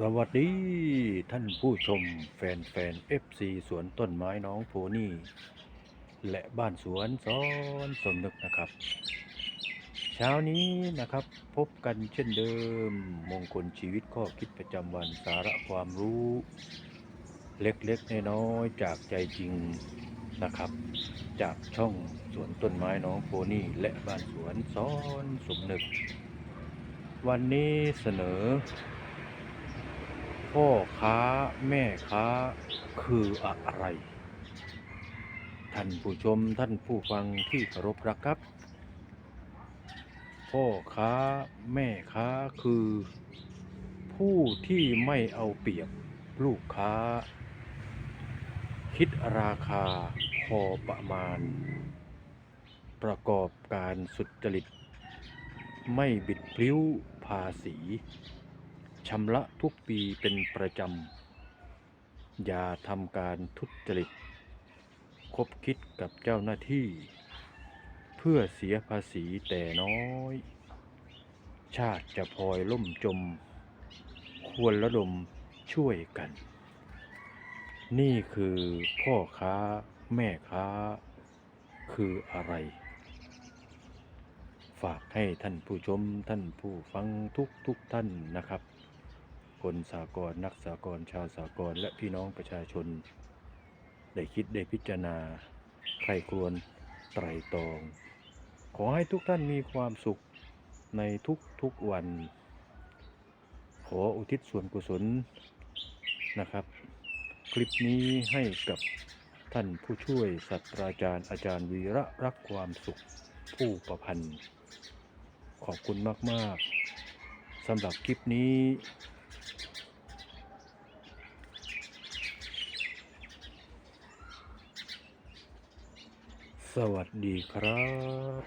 สวัสดีท่านผู้ชมแฟนแฟน FC สวนต้นไม้น้องโพนี่ และบ้านสวนซ้อนสมนึกนะครับ เช้านี้นะครับพบกันเช่นเดิม มงคลชีวิตข้อคิดประจำวันสาระความรู้ เล็กๆน้อยๆจากใจจริงนะครับ จากช่องสวนต้นไม้น้องโพนี่ และบ้านสวนซ้อนสมนึก วันนี้เสนอ พ่อค้าแม่ค้าคืออะไร ท่านผู้ชมท่านผู้ฟังที่เคารพรักครับ พ่อค้าแม่ค้าคือ ผู้ที่ไม่เอาเปรียบลูกค้า คิดราคาพอประมาณ ประกอบการสุจริต ไม่บิดพลิ้วภาษี ชำระทุกปีเป็นประจำ อย่าทำการทุจริต คบคิดกับเจ้าหน้าที่ เพื่อเสียภาษีแต่น้อย ชาติจะพลอยล่มจม ควรระดมช่วยกัน นี่คือพ่อค้าแม่ค้า คืออะไร ฝากให้ท่านผู้ชมท่านผู้ฟังทุกทุกท่านนะครับ คนสากลนักสากลชาวสากลและพี่น้องประชาชน ได้คิดได้พิจารณาใครควรไตรตรอง ขอให้ทุกท่านมีความสุขในทุกทุกๆวัน ขออุทิศส่วนกุศลนะครับ คลิปนี้ให้กับท่านผู้ช่วยศาสตราจารย์อาจารย์วีระรักความสุขผู้ประพันธ์ ขอบคุณมาก ๆสำหรับคลิปนี้ สวัสดีครับ